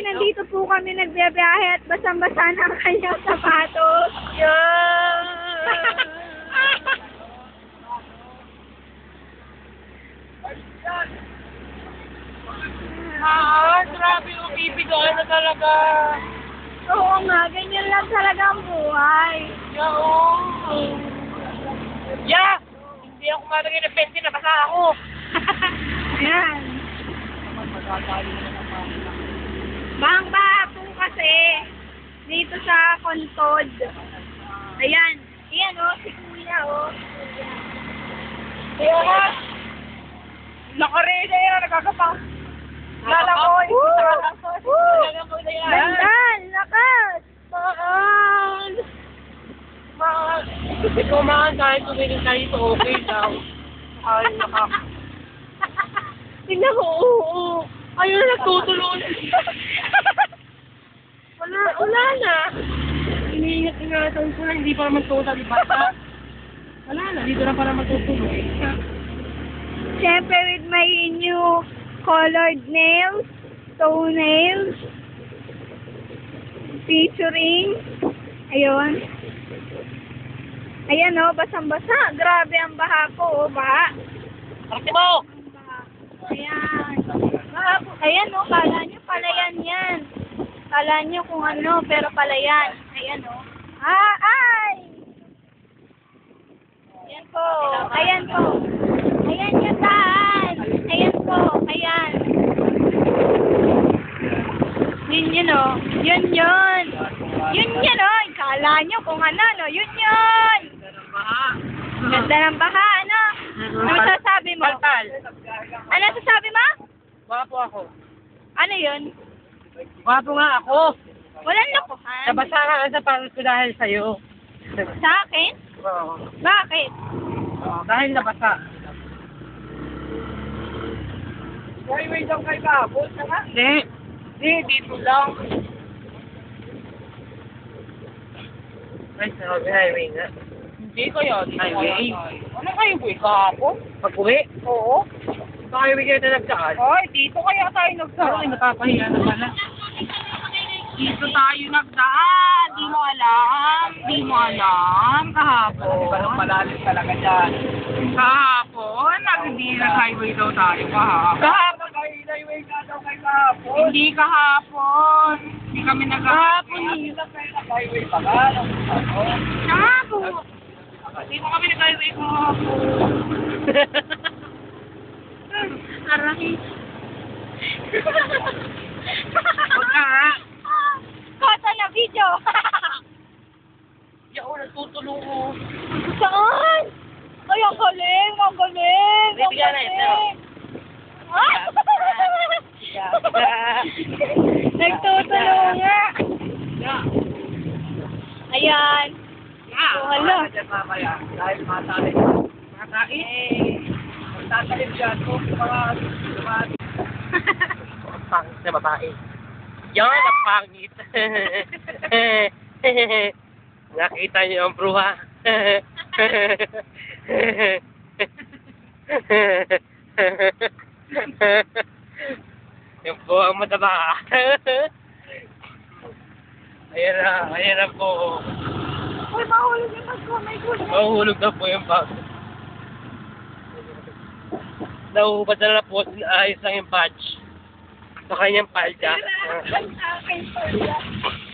nandito po kami nagbiyabiyahe at basang-basa na ang kanyang sapatos. Ah, grabe bibigay na talaga. Oo nga, ganyan lang talaga ang buhay. Yao. Ya! Hindi ako malagay ng pente, nabasa ako. Ayan. Bang baha po kasi dito sa Contod. Ayan. Ayan o, si Kuya o. Kaya nga, nakarede yan, nagkakapang. Lalakoy. Lalakoy na yan. Gandaan, lakas. Mahal. Mahal. Ikaw mahal, kahit tumingin tayo ito, okay daw. Ay, nakak... Tingnan ko, oo. Ayun na nagtutulog. wala, wala na. Iniingat-ingatan ko na, hindi pa naman total bata. Wala na, dito na para matutulog. Siyempre with my new colored nails, toe nails, featuring, ayun. Ayan o, basang-basa. Grabe ang baha po, o, baha. Parte mo! Ayan. Baha. Ayan o, kala nyo palayan yan. Kala nyo kung ano, pero palayan. Ayan o. Ah, ay! Ayan po. Ayan po. Ayan yung daan. Ayan po. Ayan. Yun yun o. Yun yun. Yun yun o. Kala nyo kung ano, no? Yun yun. Ganda ng baha, ano? Ano sasabi mo? Palpal. Ano sasabi mo? Wapo ako. Ano yun? Wapo nga ako. Walang lokohan. Nabasa ka sa pangit ko dahil sa'yo. Sa akin? Oo. Bakit? Oo, dahil nabasa. Highway daw kay Babos, saka? Hindi. Hindi, dito lang. Ay, sabi highway nga. Hindi kaya dito highway. Ano highway kahapon? Pag-uwi? Oo. Sa highway kayo na nagdaan? Ay, dito kaya tayo nagdaan. Ay, napapahiya na pala. Dito tayo nagdaan. Di mo alam. Di mo alam. Kahapon. Malalim talaga dyan? Kahapon. Nag-hindi highway daw tayo kahapon. Kahapon. Highway ka daw kay kahapon. Hindi kahapon. Hindi kami nag-kahapon. Highway pa ka. Kahapon. Hindi mo kami nag-highway kahapon. Aray. Huwag ka nga. Video. Yaw, nagtutulong mo. Saan? Ay, ang galing, ang galing. Ang Bibigyan na ito. galing. Ay! Nagtutulong nga. Ayan. Oh, hala. Dyan mamaya. Dahil. Matalim. Eh. Magtatalim dyan. Kung mga... mga... Ang pangit na babae. Yan ang pangit. Nakita niyo ang bruha. Yung po ang mataba. ayan na, ayan na po. Uy, mahulog yung bag ko. May goodness. Mahuhulog na po yung bag. Nauubad na na po, ayos lang yung badge. Sa kanyang palda. Sa akin, pala.